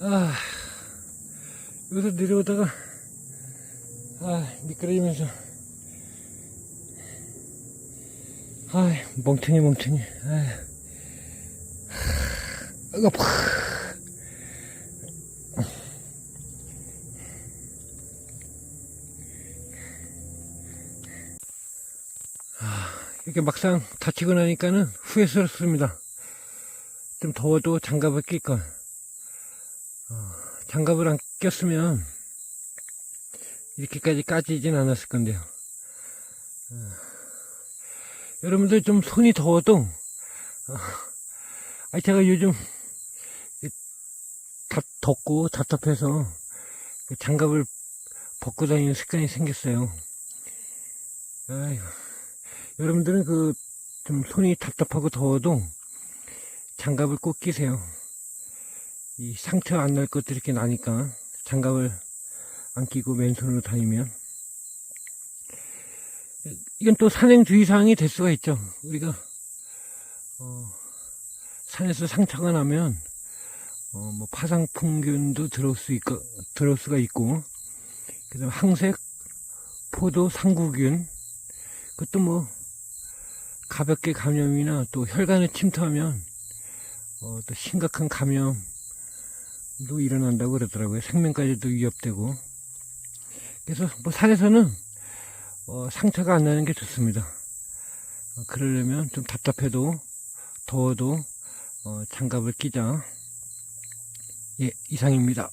아, 여기서 내려오다가, 아, 미끄러지면서, 아, 멍청이, 멍청이, 아, 이거 팍. 아, 이렇게 막상 다치고 나니까는 후회스럽습니다. 좀 더워도 장갑을 낄걸. 어, 장갑을 안 꼈으면 이렇게까지 까지진 않았을 건데요. 어, 여러분들 좀 손이 더워도 어, 아니 제가 요즘 이 답, 덥고 답답해서 그 장갑을 벗고 다니는 습관이 생겼어요. 아이고, 여러분들은 그 좀 손이 답답하고 더워도 장갑을 꼭 끼세요. 이 상처 안 날 것들이 이렇게 나니까 장갑을 안 끼고 맨손으로 다니면 이건 또 산행 주의사항이 될 수가 있죠. 우리가 어, 산에서 상처가 나면 어, 뭐 파상풍균도 들어올 수 있고 들어올 수가 있고 그다음 항색 포도 상구균 그것도 뭐 가볍게 감염이나 또 혈관에 침투하면 어, 또 심각한 감염 도 일어난다고 그러더라고요. 생명까지도 위협되고. 그래서 뭐 산에서는 어, 상처가 안 나는 게 좋습니다. 어, 그러려면 좀 답답해도 더워도 어, 장갑을 끼자. 예, 이상입니다.